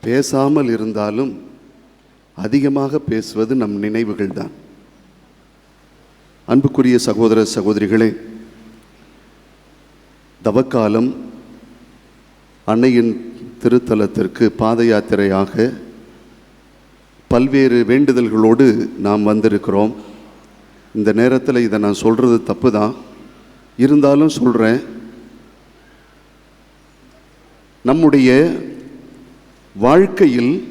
பேசாமல் இருந்தாலும் அதிகமாக பேசுவது நம் நினைவுகள் தான் அன்புக்குரிய சகோதர சகோதரிகளே தவக்காலம் அன்னையின் திருத்தலத்திற்கு பாத யாத்திரையாக பல்வேறு வேண்டுதல்களோடு நாம் வந்திருக்கிறோம். இந்த நேரத்தில் இதை நான் சொல்கிறது தப்பு தான் இருந்தாலும் சொல்கிறேன் நம்முடைய வாழ்க்கையில்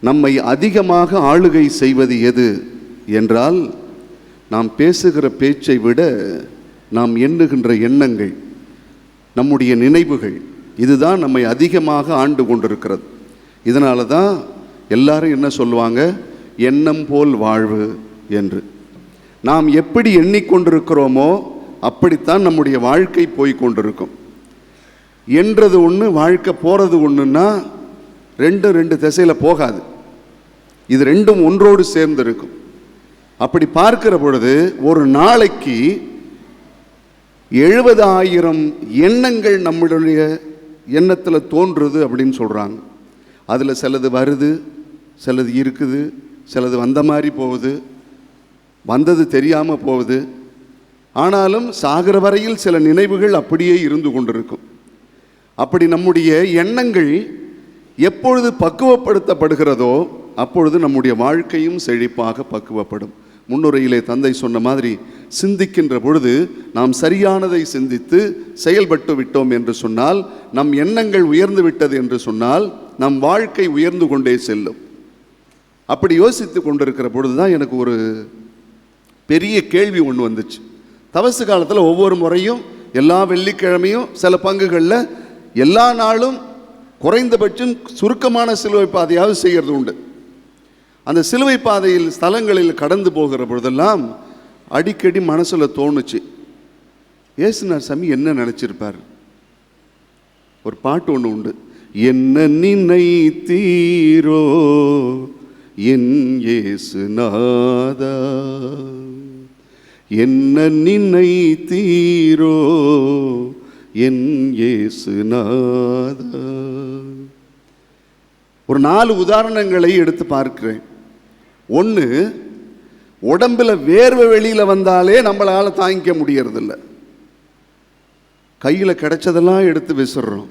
நம்மை அதிகமாக ஆளுகை செய்வது எது என்றால் நாம் பேசுகிற பேச்சை விட நாம் எண்ணுகின்ற எண்ணங்கள் நம்முடைய நினைவுகள் இதுதான் நம்மை அதிகமாக ஆண்டு கொண்டிருக்கிறது. இதனால தான் எல்லாரும் என்ன சொல்லுவாங்க? எண்ணம் போல் வாழ்வு என்று. நாம் எப்படி எண்ணிக்கொண்டிருக்கிறோமோ அப்படித்தான் நம்முடைய வாழ்க்கை போய் கொண்டிருக்கும் என்றது ஒன்று வாழ்க்கை போகிறது ஒன்றுன்னா ரெண்டும் ரெண்டு திசையில் போகாது. இது ரெண்டும் ஒன்றோடு சேர்ந்து இருக்கும் அப்படி பார்க்கிற பொழுது ஒரு நாளைக்கு எழுபதாயிரம் எண்ணங்கள் நம்மளுடைய எண்ணத்தில் தோன்றுது அப்படின்னு சொல்கிறாங்க அதில் சிலது வருது சிலது இருக்குது சிலது வந்த மாதிரி போகுது வந்தது தெரியாமல் போகுது. ஆனாலும் சாகிற வரையில் சில நினைவுகள் அப்படியே இருந்து கொண்டிருக்கும். அப்படி நம்முடைய எண்ணங்கள் எப்பொழுது பக்குவப்படுத்தப்படுகிறதோ அப்பொழுது நம்முடைய வாழ்க்கையும் செழிப்பாக பக்குவப்படும். முன்னுரையிலே தந்தை சொன்ன மாதிரி சிந்திக்கின்ற பொழுது நாம் சரியானதை சிந்தித்து செயல்பட்டு விட்டோம் என்று சொன்னால் நம் எண்ணங்கள் உயர்ந்து விட்டது என்று சொன்னால் நம் வாழ்க்கை உயர்ந்து கொண்டே செல்லும். அப்படி யோசித்து கொண்டிருக்கிற பொழுது தான் எனக்கு ஒரு பெரிய கேள்வி ஒன்று வந்துச்சு. தவசு காலத்தில் ஒவ்வொரு முறையும் எல்லா வெள்ளிக்கிழமையும் சில பங்குகளில் எல்லா நாளும் குறைந்தபட்சம் சுருக்கமான சிலுவை பாதையாவது செய்கிறது உண்டு. அந்த சிலுவை பாதையில் ஸ்தலங்களில் கடந்து போகிற பொழுதெல்லாம் அடிக்கடி மனசில் தோணுச்சு. ஏசுனார் சாமி என்ன நினச்சிருப்பார்? ஒரு பாட்டு ஒன்று உண்டு. என்ன நினைத்தீரோ என் ஏசுநாதா? என்ன நினைத்தீரோ என் இயேசுநாதா. ஒரு நாலு உதாரணங்களை எடுத்து பார்க்கிறேன். ஒன்று உடம்புல வேர்வை வெளியில் வந்தாலே நம்மளால் தாங்கிக்க முடியறதில்ல. கையில் கிடைச்சதெல்லாம் எடுத்து விசிறோம்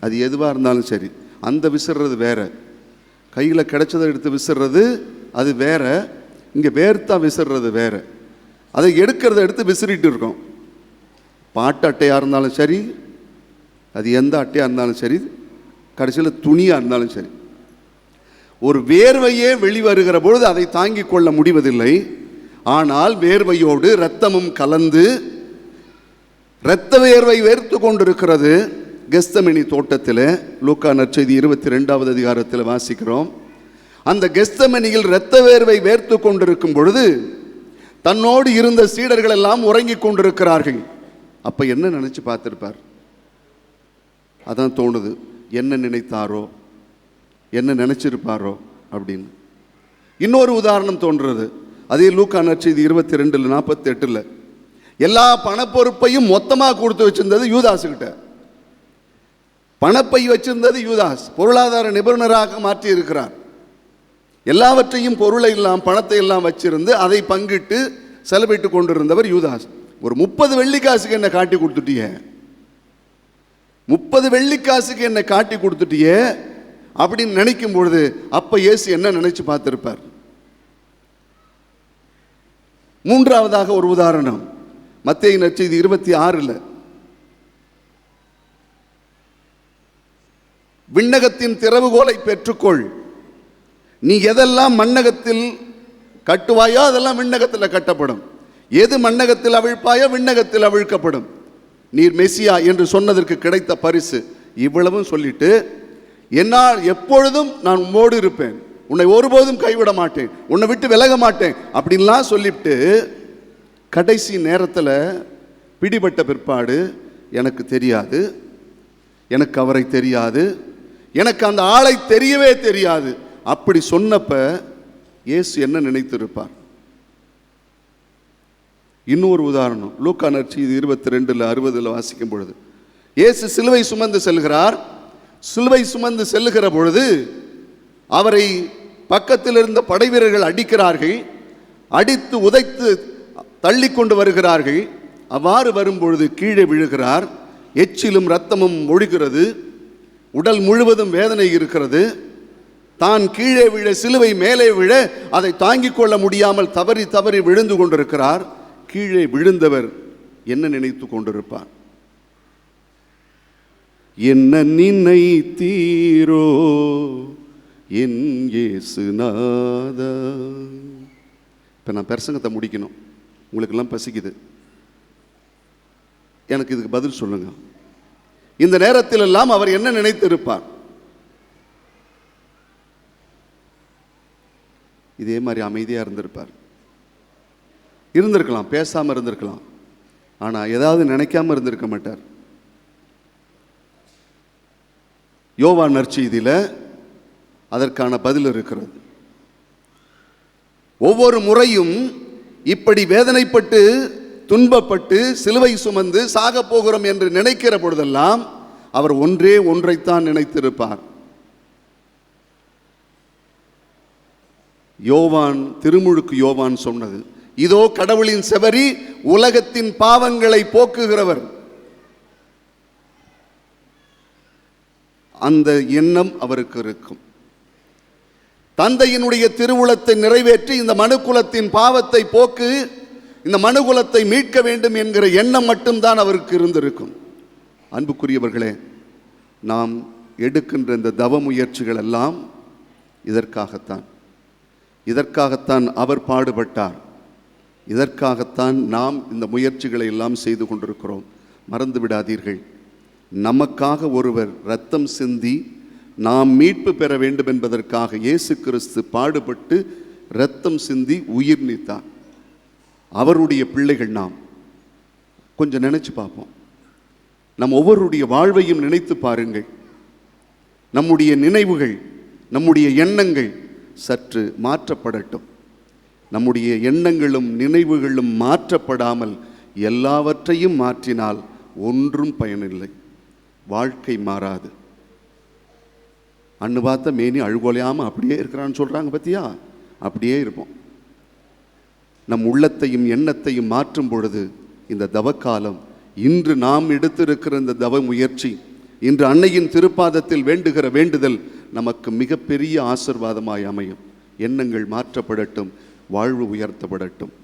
அது எதுவாக இருந்தாலும் சரி அந்த விசிறது வேற. கையில் கிடைச்சதை எடுத்து விசிறது அது வேற. இங்கே வேர்த்தா விசிறது வேற. அதை எடுக்கிறத எடுத்து விசிறிட்டு இருக்கோம். பாட்டு அட்டையாக இருந்தாலும் சரி அது எந்த அட்டையாக இருந்தாலும் சரி கடைசியில் துணியாக இருந்தாலும் சரி. ஒரு வேர்வையே வெளிவருகிற பொழுது அதை தாங்கிக் கொள்ள முடிவதில்லை. ஆனால் வேர்வையோடு இரத்தமும் கலந்து இரத்த வேர்வை வேர்த்து கொண்டிருக்கிறது. கெஸ்தமினி தோட்டத்தில் லூக்கா நற்செய்தி இருபத்தி ரெண்டாவது அதிகாரத்தில் வாசிக்கிறோம். அந்த கெஸ்தமனியில் இரத்த வேர்வை வேர்த்து கொண்டிருக்கும் பொழுது தன்னோடு இருந்த சீடர்கள் எல்லாம் உறங்கிக் கொண்டிருக்கிறார்கள். அப்போ என்ன நினச்சி பார்த்துருப்பார்? அதான் தோணுது. என்ன நினைத்தாரோ? என்ன நினைச்சிருப்பாரோ? அப்படின்னு. இன்னொரு உதாரணம் தோன்றுறது. அதே லூக்கா நற்செய்தி இருபத்தி ரெண்டில் நாற்பத்தி எட்டில் எல்லா பணப்பொறுப்பையும் மொத்தமாக கொடுத்து வச்சுருந்தது யூதாஸுக்கிட்ட பணப்பை வச்சிருந்தது யூதாஸ். பொருளாதார நிபுணராக மாற்றி இருக்கிறார். எல்லாவற்றையும் பொருளை எல்லாம் பணத்தை எல்லாம் வச்சிருந்து அதை பங்கிட்டு செலவிட்டு கொண்டிருந்தவர் யூதாஸ். ஒரு முப்பது வெள்ளிக்காசுக்கு என்னை காட்டி கொடுத்துட்டியே? முப்பது வெள்ளிக்காசுக்கு என்னை காட்டி கொடுத்துட்டியே? அப்படின்னு நினைக்கும் பொழுது அப்ப இயேசு என்ன நினைச்சு பார்த்துருப்பார்? மூன்றாவதாக ஒரு உதாரணம். மத்திய நற்செய்தி இருபத்தி ஆறுல. விண்ணகத்தின் திறவுகோலை பெற்றுக்கொள். நீ எதெல்லாம் மண்ணகத்தில் கட்டுவாயோ அதெல்லாம் விண்ணகத்தில் கட்டப்படும். எது மண்ணகத்தில் அவிழ்ப்பாயோ விண்ணகத்தில் அவிழ்க்கப்படும். நீர் மெசியா என்று சொன்னதற்கு கிடைத்த பரிசு இவ்வளவும் சொல்லிட்டு என்னால் எப்பொழுதும் நான் உம்மோடு இருப்பேன். உன்னை ஒருபோதும் கைவிட மாட்டேன். உன்னை விட்டு விலக மாட்டேன். அப்படின்லாம் சொல்லிவிட்டு கடைசி நேரத்தில் பிடிபட்ட பிற்பாடு எனக்கு தெரியாது. எனக்கு அவரை தெரியாது. எனக்கு அந்த ஆளை தெரியவே தெரியாது. அப்படி சொன்னப்ப இயேசு என்ன நினைத்திருப்பார்? இன்னொரு உதாரணம். லூக்கா இது இருபத்தி ரெண்டில் அறுபதில் வாசிக்கும் பொழுது இயேசு சிலுவை சுமந்து செல்கிறார். சிலுவை சுமந்து செல்லுகிற பொழுது அவரை பக்கத்தில் இருந்த படைவீரர்கள் அடிக்கிறார்கள். அடித்து உதைத்து தள்ளி கொண்டு வருகிறார்கள். அவ்வாறு வரும்பொழுது கீழே விழுகிறார். எச்சிலும் ரத்தமும் ஒழுகிறது. உடல் முழுவதும் வேதனை இருக்கிறது. தான் கீழே விழ சிலுவை மேலே விழ அதை தாங்கிக் கொள்ள முடியாமல் தவறி தவறி விழுந்து கொண்டிருக்கிறார். கீழே விழுந்தவர் என்ன நினைத்து கொண்டிருப்பார்? என்ன நினைத்தீரோ என் இயேசுநாதா இப்போ நான் பிரசங்கத்தை முடிக்கணும். உங்களுக்கெல்லாம் பசிக்குது. எனக்கு இதுக்கு பதில் சொல்லுங்க. இந்த நேரத்தில் எல்லாம் அவர் என்ன நினைத்திருப்பார்? இதே மாதிரி அமைதியாக இருந்திருப்பார். இருந்திருக்கலாம் பேசாமல் இருந்திருக்கலாம். ஆனால் ஏதாவது நினைக்காம இருந்திருக்க மாட்டார். யோவான் நற்செய்தியில் அதற்கான பதில் இருக்கிறது. ஒவ்வொரு முறையும் இப்படி வேதனைப்பட்டு துன்பப்பட்டு சிலுவை சுமந்து சாக போகிறோம் என்று நினைக்கிற பொழுதெல்லாம் அவர் ஒன்றே ஒன்றைத்தான் நினைத்திருப்பார். யோவான் திருமுழுக்கு யோவான் சொன்னது இதோ கடவுளின் செவரி உலகத்தின் பாவங்களை போக்குகிறவர். அந்த எண்ணம் அவருக்கு இருக்கும். தந்தையினுடைய திருவுளத்தை நிறைவேற்றி இந்த மனுக்குலத்தின் பாவத்தை போக்கு இந்த மனுகுலத்தை மீட்க வேண்டும் என்கிற எண்ணம் மட்டும்தான் அவருக்கு இருந்திருக்கும். அன்புக்குரியவர்களே நாம் எடுக்கின்ற இந்த தவ முயற்சிகள் எல்லாம் இதற்காகத்தான். இதற்காகத்தான் அவர் பாடுபட்டார். இதற்காகத்தான் நாம் இந்த முயற்சிகளை எல்லாம் செய்து கொண்டிருக்கிறோம். மறந்து விடாதீர்கள். நமக்காக ஒருவர் ரத்தம் சிந்தி நாம் மீட்பு பெற வேண்டும் என்பதற்காக இயேசு கிறிஸ்து பாடுபட்டு ரத்தம் சிந்தி உயிர் நீத்தார். அவருடைய பிள்ளைகள் நாம். கொஞ்சம் நினைச்சு பார்ப்போம். நம் ஒவ்வொருடைய வாழ்வையும் நினைத்து பாருங்கள். நம்முடைய நினைவுகள் நம்முடைய எண்ணங்கள் சற்று மாற்றப்படட்டும். நம்முடைய எண்ணங்களும் நினைவுகளும் மாற்றப்படாமல் எல்லாவற்றையும் மாற்றினால் ஒன்றும் பயனில்லை. வாழ்க்கை மாறாது. அண்ணு பார்த்த மேனி அழுகொலையாமல் அப்படியே இருக்கிறான்னு சொல்கிறாங்க பத்தியா? அப்படியே இருப்போம். நம் உள்ளத்தையும் எண்ணத்தையும் மாற்றும் பொழுது இந்த தவக்காலம் இன்று நாம் எடுத்திருக்கிற இந்த தவ முயற்சி இன்று அன்னையின் திருப்பாதத்தில் வேண்டுகிற வேண்டுதல் நமக்கு மிகப்பெரிய ஆசிர்வாதமாய் அமையும். எண்ணங்கள் மாற்றப்படட்டும் வாழ்வு உயர்த்தப்படட்டும்.